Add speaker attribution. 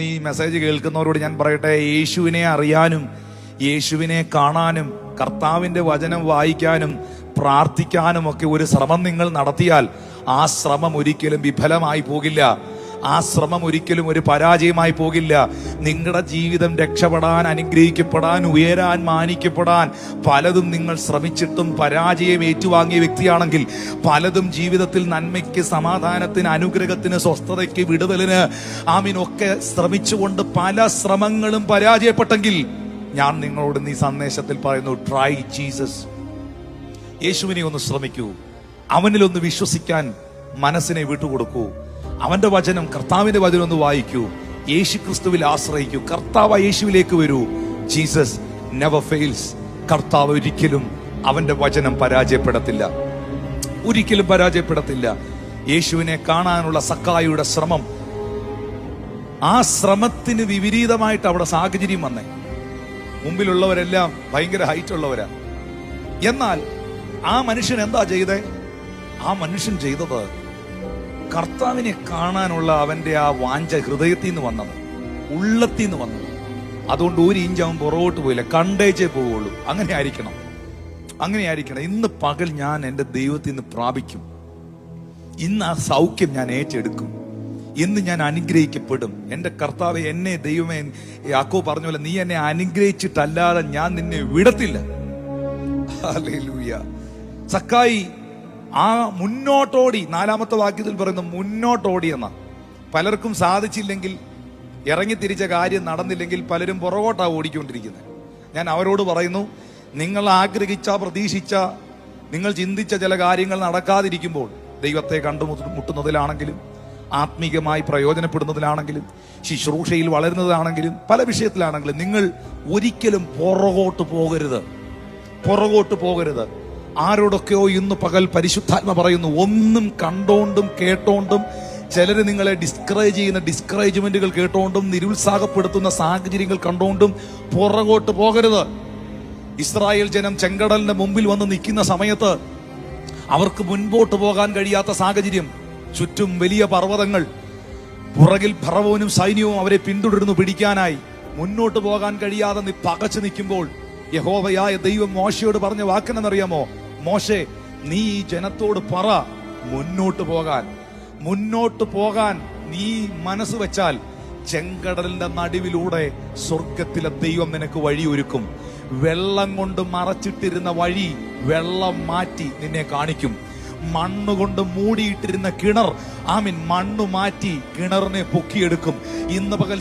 Speaker 1: ഈ മെസ്സേജ് കേൾക്കുന്നവരോട് ഞാൻ പറയട്ടെ യേശുവിനെ അറിയാനും യേശുവിനെ കാണാനും കർത്താവിന്റെ വചനം വായിക്കാനും പ്രാർത്ഥിക്കാനും ഒക്കെ ഒരു ശ്രമം നിങ്ങൾ നടത്തിയാൽ ആ ശ്രമം ഒരിക്കലും വിഫലമായി പോകില്ല. ആ ശ്രമം ഒരിക്കലും ഒരു പരാജയമായി പോകില്ല. നിങ്ങളുടെ ജീവിതം രക്ഷപ്പെടാൻ അനുഗ്രഹിക്കപ്പെടാൻ ഉയരാൻ മാനിക്കപ്പെടാൻ പലതും നിങ്ങൾ ശ്രമിച്ചിട്ടും പരാജയം ഏറ്റുവാങ്ങിയ വ്യക്തിയാണെങ്കിൽ പലതും ജീവിതത്തിൽ നന്മയ്ക്ക് സമാധാനത്തിന് അനുഗ്രഹത്തിന് സ്വസ്ഥതയ്ക്ക് വിടുതലിന് ആമീനൊക്കെ ശ്രമിച്ചുകൊണ്ട് പല ശ്രമങ്ങളും പരാജയപ്പെട്ടെങ്കിൽ ഞാൻ നിങ്ങളോട് ഈ സന്ദേശത്തിൽ പറയുന്നു ട്രൈ ജീസസ് യേശുവിനെ ഒന്ന് ശ്രമിക്കൂ. അവനിലൊന്ന് വിശ്വസിക്കാൻ മനസ്സിനെ വിട്ടുകൊടുക്കൂ. അവന്റെ വചനം കർത്താവിന്റെ വചനം ഒന്ന് വായിക്കൂ. യേശു ക്രിസ്തുവിൽ ആശ്രയിക്കൂ. കർത്താവ് യേശുവിലേക്ക് വരൂ. ജീസസ് നെവർ ഫെയിൽസ് കർത്താവ് ഒരിക്കലും അവന്റെ വചനം പരാജയപ്പെടത്തില്ല. ഒരിക്കലും പരാജയപ്പെടത്തില്ല. യേശുവിനെ കാണാനുള്ള സക്കായുടെ ശ്രമം ആ ശ്രമത്തിന് വിപരീതമായിട്ട് അവിടെ സാഹചര്യം വന്നേ. മുമ്പിലുള്ളവരെല്ലാം ഭയങ്കര ഹൈറ്റ് ഉള്ളവരാ. എന്നാൽ ആ മനുഷ്യൻ എന്താ ചെയ്തേ? ആ മനുഷ്യൻ ചെയ്തത് കർത്താവിനെ കാണാനുള്ള അവന്റെ ആ വാഞ്ച ഹൃദയത്തിൽ നിന്ന് വന്നത് ഉള്ളത്തിൽ നിന്ന് വന്നത്. അതുകൊണ്ട് ഒരു ഇഞ്ച് അവൻ പുറകോട്ട് പോയില്ല കണ്ടേച്ചേ പോവുള്ളൂ. അങ്ങനെ ആയിരിക്കണം. അങ്ങനെ ആയിരിക്കണം. ഇന്ന് പകൽ ഞാൻ എന്റെ ദൈവത്തിൽ നിന്ന് പ്രാപിക്കും. ഇന്ന് ആ സൗഖ്യം ഞാൻ ഏറ്റെടുക്കും. ഇന്ന് ഞാൻ അനുഗ്രഹിക്കപ്പെടും. എന്റെ കർത്താവ് എന്നെ ദൈവമേ യാക്കോ പറഞ്ഞ പോലെ നീ എന്നെ അനുഗ്രഹിച്ചിട്ടല്ലാതെ ഞാൻ നിന്നെ വിടത്തില്ല. സക്കായി ആ മുന്നോട്ടോടി നാലാമത്തെ വാക്യത്തിൽ പറയുന്ന മുന്നോട്ടോടി എന്ന. പലർക്കും സാധിച്ചില്ലെങ്കിൽ ഇറങ്ങി തിരിച്ച കാര്യം നടന്നില്ലെങ്കിൽ പലരും പുറകോട്ടാണ് ഓടിക്കൊണ്ടിരിക്കുന്നത് ഞാൻ അവരോട് പറയുന്നു നിങ്ങൾ ആഗ്രഹിച്ച പ്രതീക്ഷിച്ച നിങ്ങൾ ചിന്തിച്ച ചില കാര്യങ്ങൾ നടക്കാതിരിക്കുമ്പോൾ ദൈവത്തെ കണ്ടുമുട്ടുന്നതിലാണെങ്കിലും ആത്മീകമായി പ്രയോജനപ്പെടുന്നതിലാണെങ്കിലും ശുശ്രൂഷയിൽ വളരുന്നതാണെങ്കിലും പല വിഷയത്തിലാണെങ്കിലും നിങ്ങൾ ഒരിക്കലും പുറകോട്ട് പോകരുത്. പുറകോട്ട് പോകരുത്. ആരോടൊക്കെയോ ഇന്ന് പകൽ പരിശുദ്ധാത്മ പറയുന്നു. ഒന്നും കണ്ടോണ്ടും കേട്ടോണ്ടും ചിലർ നിങ്ങളെ ഡിസ്കറേജ് ചെയ്യുന്ന ഡിസ്കറേജ്മെന്റുകൾ കേട്ടോണ്ടും നിരുത്സാഹപ്പെടുത്തുന്ന സാഹചര്യങ്ങൾ കണ്ടോണ്ടും പുറകോട്ട് പോകരുത്. ഇസ്രായേൽ ജനം ചെങ്കടലിന്റെ മുമ്പിൽ വന്ന് നിൽക്കുന്ന സമയത്ത് അവർക്ക് മുൻപോട്ട് പോകാൻ കഴിയാത്ത സാഹചര്യം. ചുറ്റും വലിയ പർവതങ്ങൾ. പുറകിൽ ഭറവോനും സൈന്യവും അവരെ പിന്തുടരുന്നു പിടിക്കാനായി. മുന്നോട്ട് പോകാൻ കഴിയാതെ പകച്ചു നിൽക്കുമ്പോൾ യഹോവയായ ദൈവം മോശയോട് പറഞ്ഞ വാക്കെന്നറിയാമോ മോശെ നീ ഈ ജനത്തോട് പറ മുന്നോട്ട് പോകാൻ. മുന്നോട്ട് പോകാൻ നീ മനസ്സ് വെച്ചാൽ ചെങ്കടലിന്റെ നടുവിലൂടെ സ്വർഗത്തിലെ ദൈവം നിനക്ക് വഴിയൊരുക്കും. വെള്ളം കൊണ്ട് മറച്ചിട്ടിരുന്ന വഴി വെള്ളം മാറ്റി നിന്നെ കാണിക്കും. മണ്ണുകൊണ്ട് മൂടിയിട്ടിരുന്ന കിണർ ആമീൻ മണ്ണ് മാറ്റി കിണറിനെ പൊക്കിയെടുക്കും. ഇന്ന് പകൽ